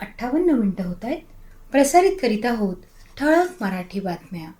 अठ्ठावन्न मिनटं होत आहेत. प्रसारित करीत आहोत ठळक मराठी बातम्या.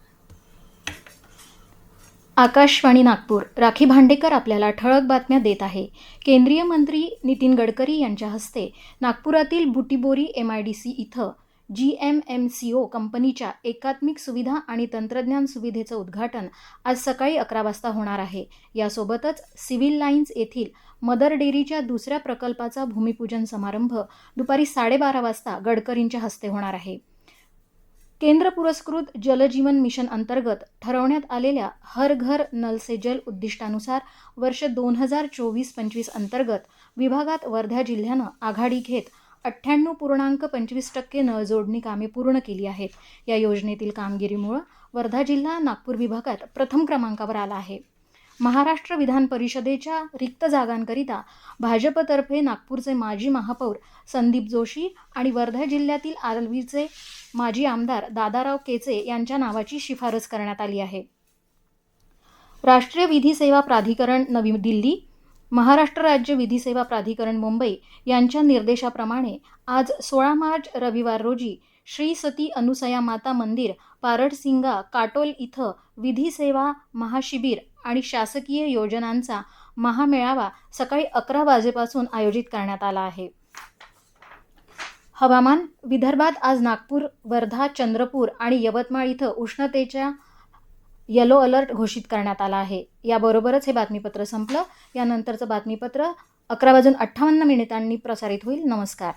आकाशवाणी नागपूर. राखी भांडेकर आपल्याला ठळक बातम्या देत आहे. केंद्रीय मंत्री नितीन गडकरी यांच्या हस्ते नागपुरातील Butibori M I D C इथं G M M C O कंपनीच्या एकात्मिक सुविधा आणि तंत्रज्ञान सुविधेचं उद्घाटन आज सकाळी अकरा वाजता होणार आहे. यासोबतच सिव्हिल लाईन्स येथील मदर डेअरीच्या दुसऱ्या प्रकल्पाचा भूमिपूजन समारंभ दुपारी साडेबारा वाजता गडकरींच्या हस्ते होणार आहे. केंद्र पुरस्कृत जलजीवन मिशन अंतर्गत ठरवण्यात आलेल्या हर घर नल से जल उद्दिष्टानुसार वर्ष दोन हजार चोवीस पंचवीस अंतर्गत विभागात वर्धा जिल्ह्यानं आघाडी घेत अठ्ठ्याण्णव पूर्णांक पंचवीस टक्के नळजोडणी कामे पूर्ण केली आहेत. या योजनेतील कामगिरीमुळं वर्धा जिल्हा नागपूर विभागात प्रथम क्रमांकावर आला आहे. महाराष्ट्र विधान परिषदेच्या रिक्त जागांकरिता भाजपतर्फे नागपूरचे माजी महापौर संदीप जोशी आणि वर्धा जिल्ह्यातील आलवीचे माजी आमदार दादाराव केचे यांच्या नावाची शिफारस करण्यात आली आहे. राष्ट्रीय विधी सेवा प्राधिकरण नवी दिल्ली महाराष्ट्र राज्य विधी सेवा प्राधिकरण मुंबई यांच्या निर्देशाप्रमाणे आज सोळा मार्च रविवार रोजी श्री सती अनुसया माता मंदिर पारडसिंगा काटोल इथं विधी सेवा महाशिबिर आणि शासकीय योजनांचा महामेळावा सकाळी अकरा वाजेपासून आयोजित करण्यात आला आहे. हवामान विदर्भात आज नागपूर वर्धा चंद्रपूर आणि यवतमाळ इथं उष्णतेच्या येलो अलर्ट घोषित करण्यात आला आहे. याबरोबरच हे बातमीपत्र संपलं. यानंतरचं बातमीपत्र अकरा वाजून अठ्ठावन्न मिनिटांनी प्रसारित होईल. नमस्कार.